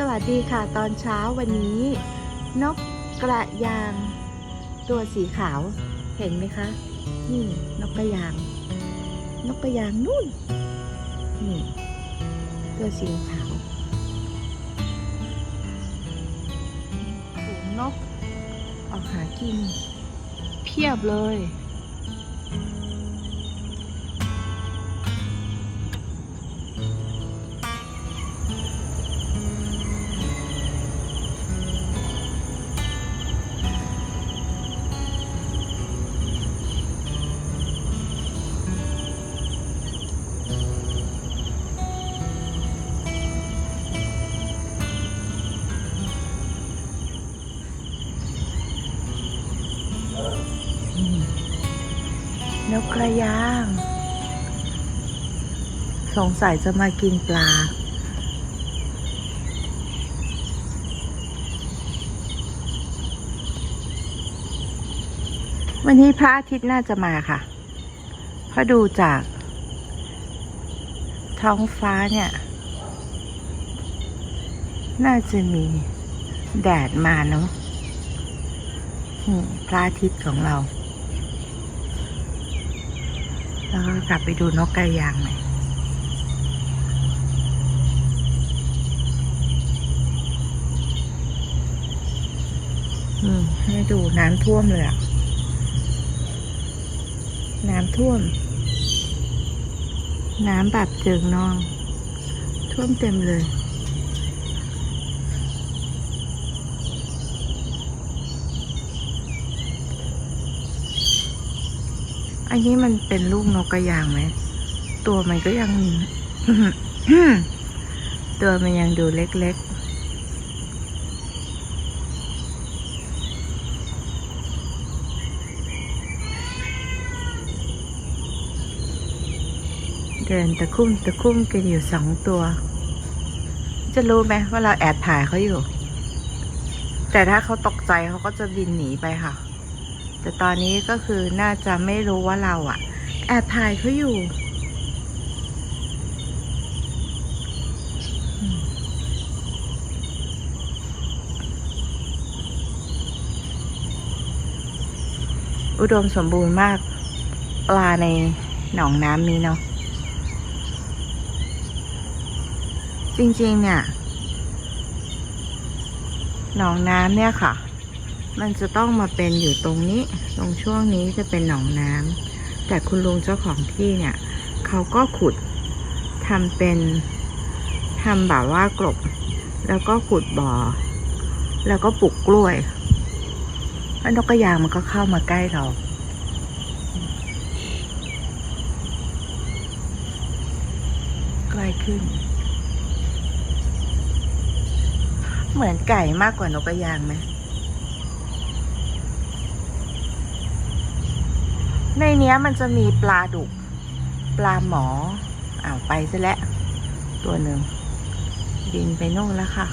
สวัสดีค่ะตอนเช้าวันนี้ นกกระยาง ตัวสีขาวเห็นไหมคะ นี่นกกระยาง นกกระยางนู่นนี่ตัวสีขาวฝูงนกออกหากิน เพียบเลย นกกระยาง สงสัยจะมากินปลา วันนี้พระอาทิตย์น่าจะมาค่ะเพราะดูจาก ท้องฟ้าเนี่ย น่าจะมีแดดมาเนาะพระอาทิตย์ของเรา แล้วก็กลับไปดูนกกระยางหน่อยให้ดูน้ำท่วมเลยอะน้ำท่วม น้ำแบบเจิงนอง ท่วมเต็มเลย อันนี้มันเป็นลูกนกกระยางไหม ตัวมันก็ยัง ตัวมันยังดูเล็กๆเดินตะคุ่มตะคุ่มกันอยู่สองตัว จะรู้ไหมว่าเราแอบถ่ายเขาอยู่ แต่ถ้าเขาตกใจเขาก็จะบินหนีไปค่ะ แต่ตอนนี้ก็คือน่าจะไม่รู้ว่าเราอะแอบถ่ายเขาอยู่ อุดมสมบูรณ์มากปลาในหนองน้ำนี้เนาะจริงๆเนี่ยหนองน้ำเนี่ยค่ะ มันจะต้องมาเป็นอยู่ตรงนี้ ตรงช่วงนี้จะเป็นหนองน้ำแต่คุณลุงเจ้าของที่เนี่ยเขาก็ขุดทำเป็นทำแบบว่ากลบ แล้วก็ขุดบ่อ แล้วก็ปลูกกล้วยแล้วนกกระยางมันก็เข้ามาใกล้เราใกล้ขึ้น เหมือนไก่มากกว่านกกระยางไหม ในเนี้ยมันจะมีปลาดุก ปลาหมออ้าวไปซะแล้วตัวหนึ่งบินไปนู่นแล้วค่ะ